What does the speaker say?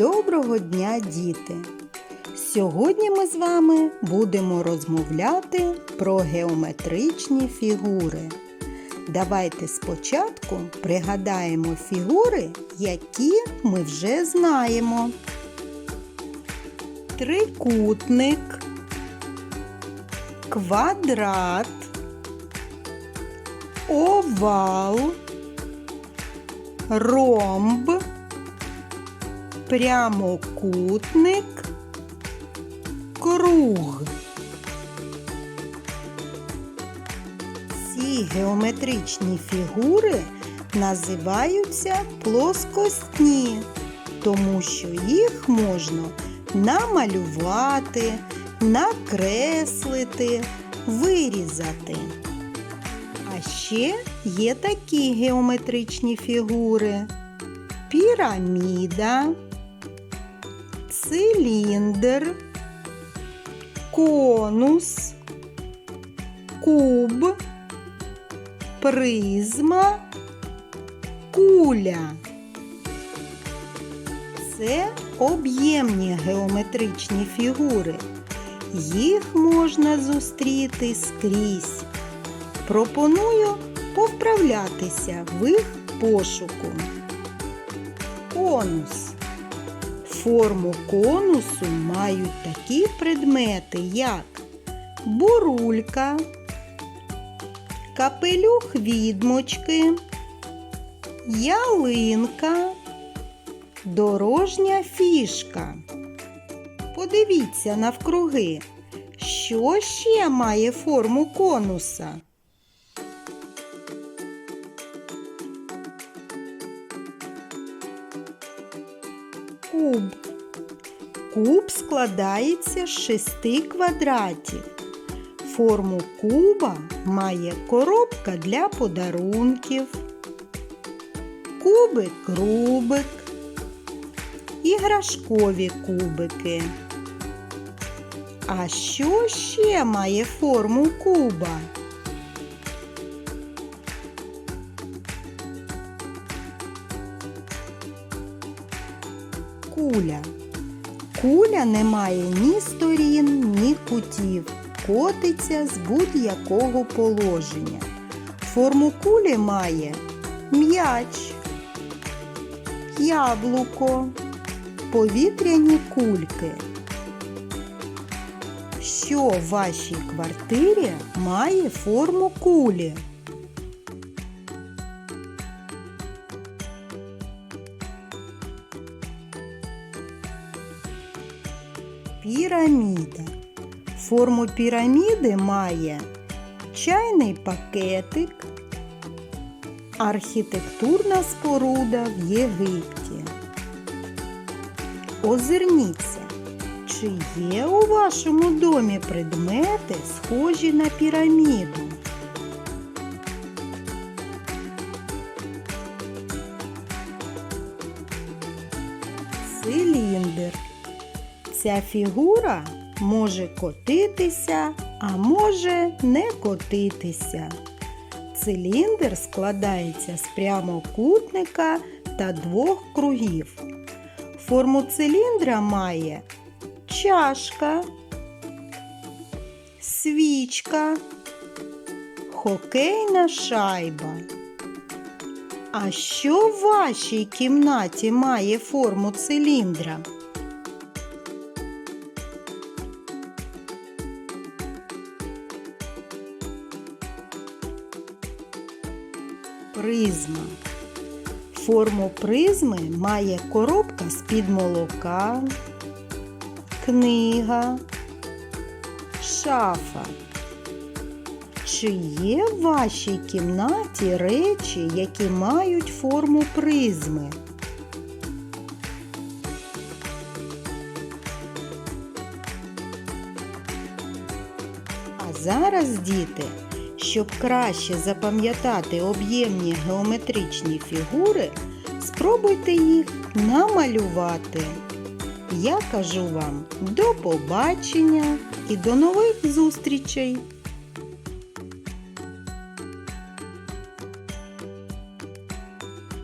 Доброго дня, діти! Сьогодні ми з вами будемо розмовляти про геометричні фігури. Давайте спочатку пригадаємо фігури, які ми вже знаємо. Трикутник, квадрат, овал, ромб прямокутник, круг. Ці геометричні фігури називаються плоскостні, тому що їх можна намалювати, накреслити, вирізати. А ще є такі геометричні фігури: піраміда циліндр, конус, куб, призма, куля. Це об'ємні геометричні фігури. Їх можна зустріти скрізь. Пропоную повправлятися в їх пошуку. Конус. Форму конусу мають такі предмети, як бурулька, капелюх відмочки, ялинка, дорожня фішка. Подивіться навкруги, що ще має форму конуса. Куб. Куб складається з шести квадратів. Форму куба має коробка для подарунків, кубик-рубик, іграшкові кубики. А що ще має форму куба? Куля. Куля не має ні сторін, ні кутів, котиться з будь-якого положення. Форму кулі має м'яч, яблуко, повітряні кульки. Що в вашій квартирі має форму кулі? Піраміда. Форму піраміди має чайний пакетик, архітектурна споруда в Єгипті. Озирніться, чи є у вашому домі предмети, схожі на піраміду? Циліндр. Ця фігура може котитися, а може не котитися. Циліндр складається з прямокутника та двох кругів. Форму циліндра має чашка, свічка, хокейна шайба. А що в вашій кімнаті має форму циліндра? Призма. Форму призми має коробка з-під молока, книга, шафа. Чи є в вашій кімнаті речі, які мають форму призми? А зараз, діти, щоб краще запам'ятати об'ємні геометричні фігури, спробуйте їх намалювати. Я кажу вам до побачення і до нових зустрічей!